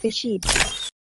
ไ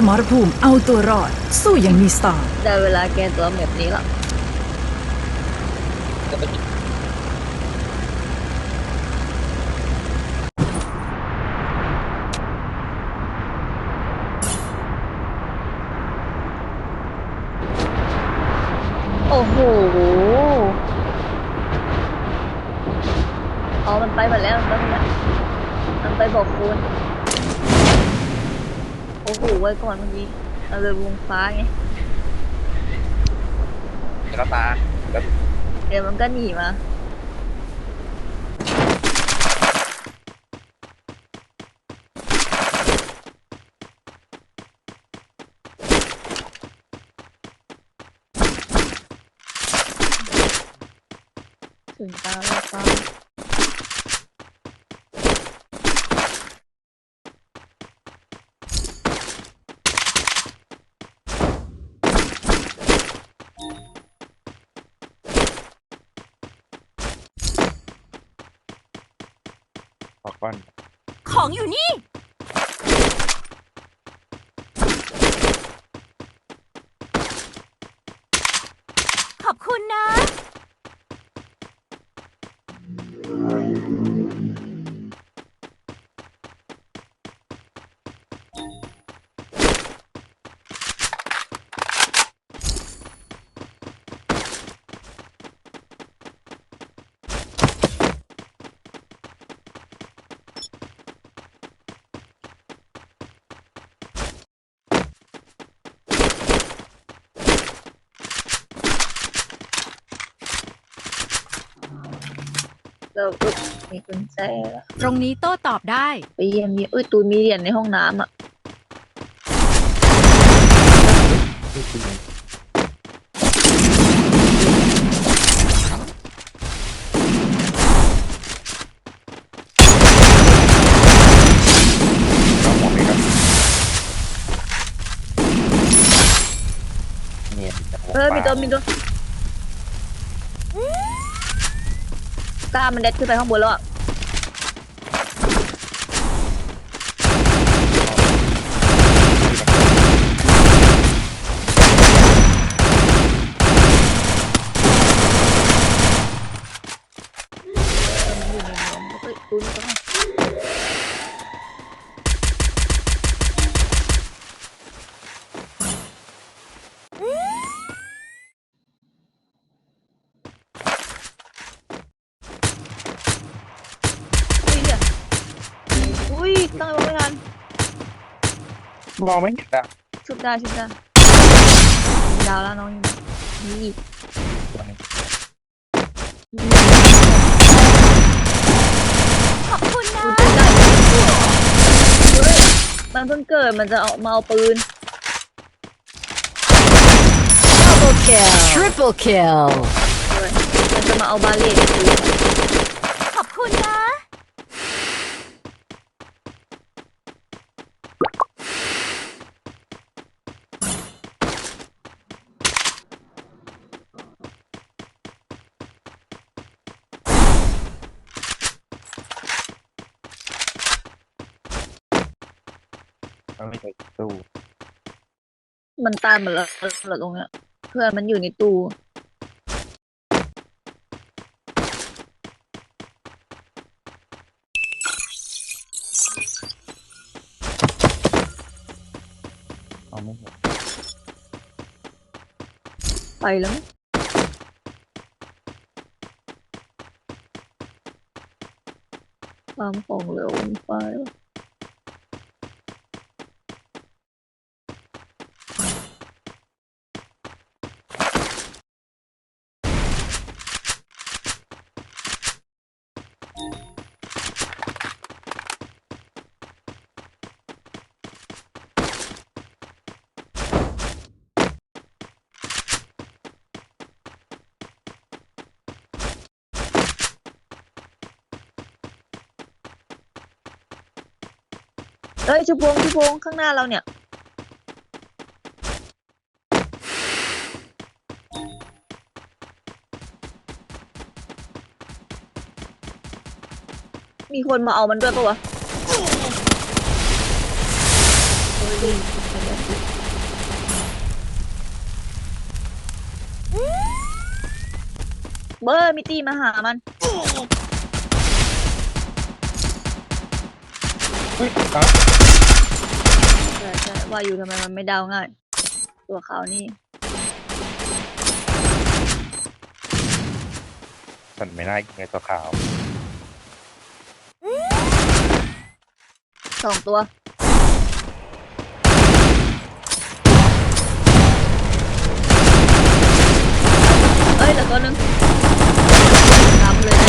สมรภูมิเอาตัวรอด สู้อย่างมีสไตล์ได้เวลาแก้ตัวแบบนี้ละโอ้โหอ๋อมันไปหมดแล้วตอนนี้มันไปบอกคุณ อ้โหไว้ก่อนเมื่อกี้เราเลยวงฟ้าไงแล้วตาแล้วเดี๋ยวมันก็หนีมาถึงตาแล้วป้า ขอก้อนของอยู่นี่ ขอบคุณนะ เราอุ๊ยมีกุญแจแล้วตรงนี้โต้ตอบได้ ไปเยี่ยมมีอุ้ยตูนมีเหรียญในห้องน้ำอะนี่คือน้องหมอไหมครับเนี่ยจะเออมีตัวมีตัว กล้ามันเด็ดขึ้นไปข้างบนแล้วอะเออมันอยู่ในน้ำเอ้ยตูนก็ให้อุ้ยเนี่ยอุ้ยตั้งไว้ไม่ทัน มองไม่เห็นอะชุบได้ชุบได้ดาวแล้วน้องยิงนี่ขอบคุณนะคุณจะได้เฮ้ยมันเพิ่งเกิดมันจะเอามาเอาปืน Double kill Triple kill ด้วยมันจะมาเอาบาเลตปืน มันตายหมดแล้วเหรอตงเนี้ย เพื่อนมันอยู่ในตู้ไปแล้วมั้ความของเหลวไปแล้ว เอ้ยชุบวงชุบวงข้างหน้าเราเนี่ย มีคนมาเอามันด้วยปะวะเฮ้ยเบอร์มิตี้มาหามัน เฮ้ยเอ้าใช่ใช่ว่าอยู่ทำไมมันไม่ดาวง่าย ตัวขาวนี่ฉันไม่น่ายิงในตัวขาวสองตัว เอ้ยเหลือตัวหนึงกำเลยนะ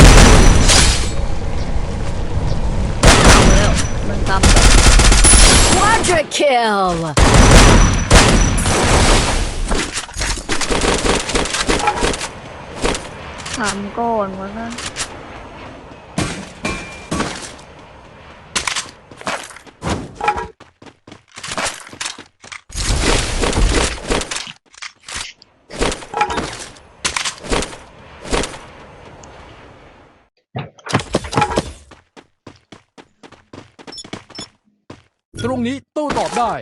เอาแล้ว มันซ้ำ Quadra kill ทำก่อนวะนะ นี้โต้ตอบได้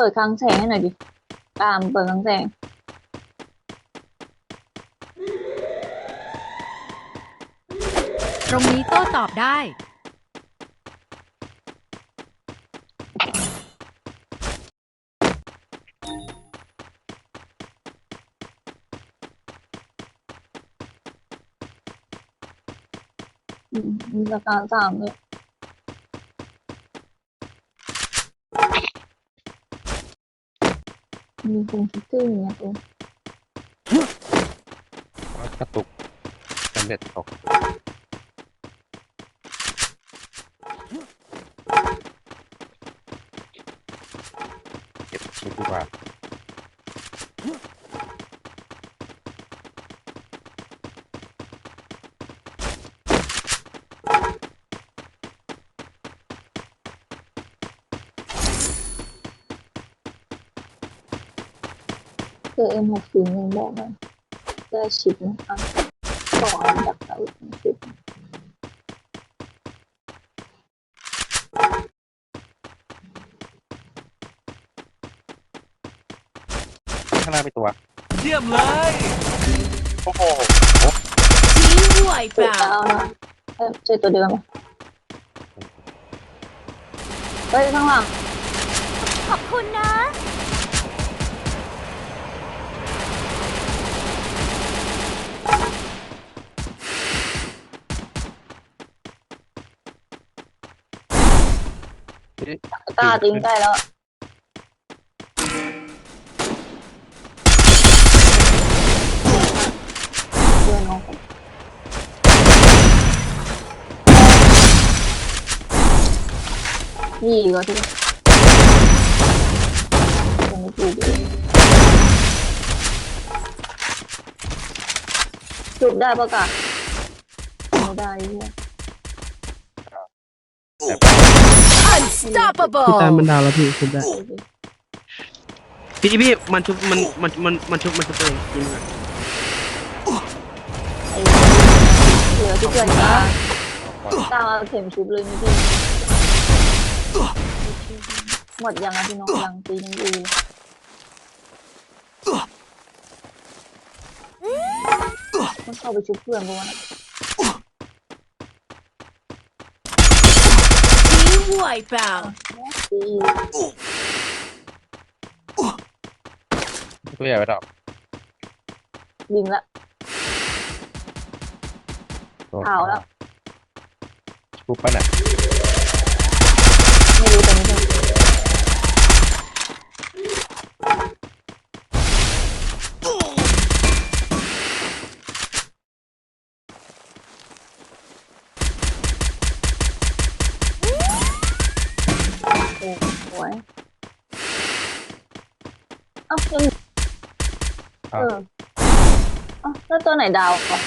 เปิดคลังแสงให้หน่อยดิตามเปิดคลังแสง ตรงนี้โต้ตอบได้ อืมมีสการสามเลย มีคงคิดถึงเนี่ยตัวกระตุกสำเร็จตกเก็บชุดดีกว่า เจอเอ็มหกศูนย์หนึ่งบอกมันได้ชิปนะคะต่ออันดับเก้าสิบข้างหน้าไปตัว เยี่ยมเลย โอ้โห Team เจ็ด wipeout ดาวนะเอ้ยเจอตัวเดิมปะเฮ้ยข้างหลัง ขอบคุณนะ กล้าติ้งใกล้แล้วอะเพื่อนน้องผมนี่ก็ที่ยังไม่ถูกเลยจุดได้ปะกะไม่ได้เหี้ย แต่ พี่ตามมัน Unstoppable ดาวแล้วพี่ชุบได้เอาสิพี่พี่มันชุบมันมันมันมันชุบมันชุบเองจริงอะไอ้เหลือที่เกินกลางกลางเอาเข็มชุบเลยนี่พี่หมดยังอะพี่น้องยังตีนึงดีเลยมันเข้าไปชุบเพื่อนปะวะ Wipeout ตีตัวใหญ่ไปดอกยิงละตัวขาวแล้วชุบไปะน่ะไม่รู้แต่ไม่ใเอ้ายังเออเอ้าแล้วตัวไหนดาวอะ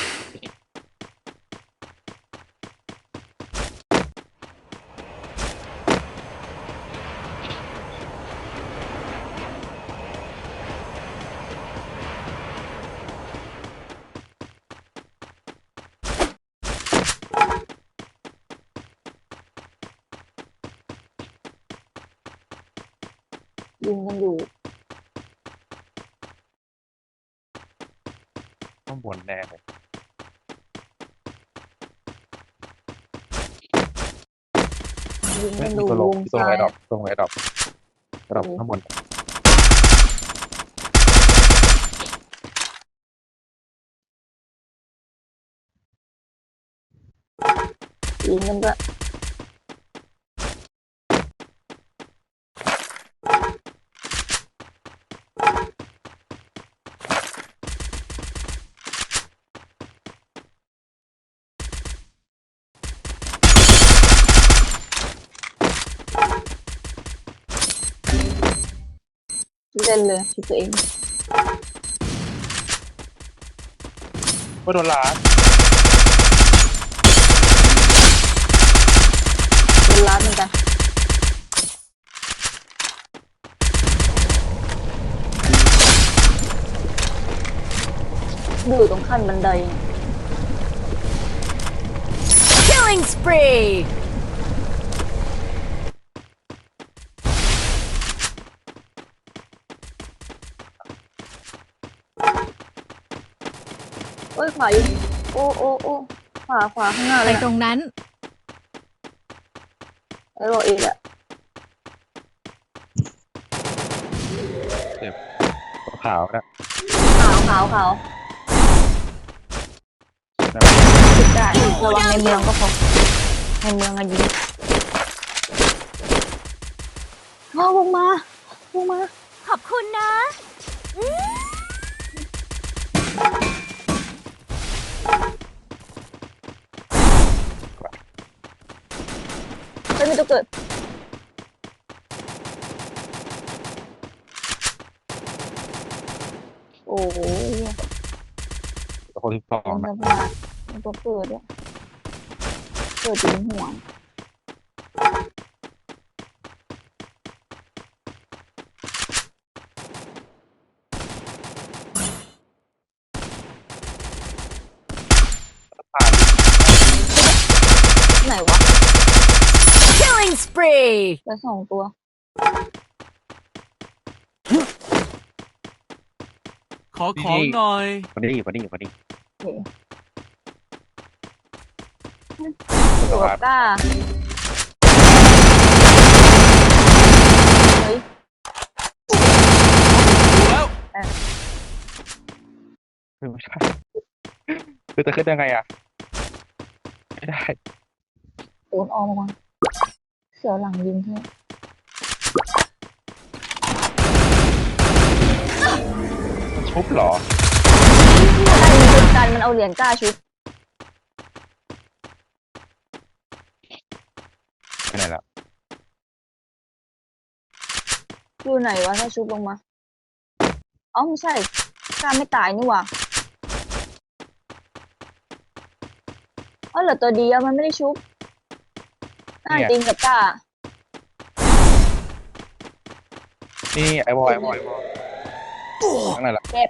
ข้างบนแน่เลยยิงเฮ้กัยนมีดูตัวลวงงมีตัวลงซ้าไอ้ยดอกตรงไอ้ดอกไอ้ดอกข้างบนยิงกันด้วย เล่นเลยคิดตัวเองว่าโดนล้านเป็นร้านเหมือนกันอยู่ตรงขั้นบันได Killing spree โอ้ยข วาอยู่โอ้โอ้โอ้ขวาขวาข้างหน้าไปเลยตรงนั้น ไอ้บอกอีกอะตัวขาวนะขาวขาวขาวนะติดได้ระวังในเมืองก็พอในเมืองอะยิงว้าววงมาวงมาขอบคุณนะเฮ้ยมี ตัวเกิดโอ้โหตัวคนที่สองเป็นนะสภาพมีตัวเกิดเนี่ยเกิดอยู่บนหัว ผ่าน ไหนวะ Killing spree เหลือสองตัว ขอของหน่อยวันนี้วันนี้วันนี้โอเคตัวตัวขาวกล้าเฮ้ย ดูแล้ว คือไม่ใช่คือจะขึ้นยังไงอะ ไม่ได้ โดนออมมา เสียวหลังยิงเถอะมันชุบเหรอได้มีจุดกันมันเอาเหรียญกล้าชุบไปไหนแล้วอยู่ไหนวะถ้าชุบลงมาเอ๋อไม่ใช่กล้าไม่ตายนี่หว่าอ๋อเหลือตัวเดียวมันไม่ได้ชุบ น่าจริงกับกล้านี่ไอ้บอยไอ้บอยไอ้บอยข้างในละเจ็บ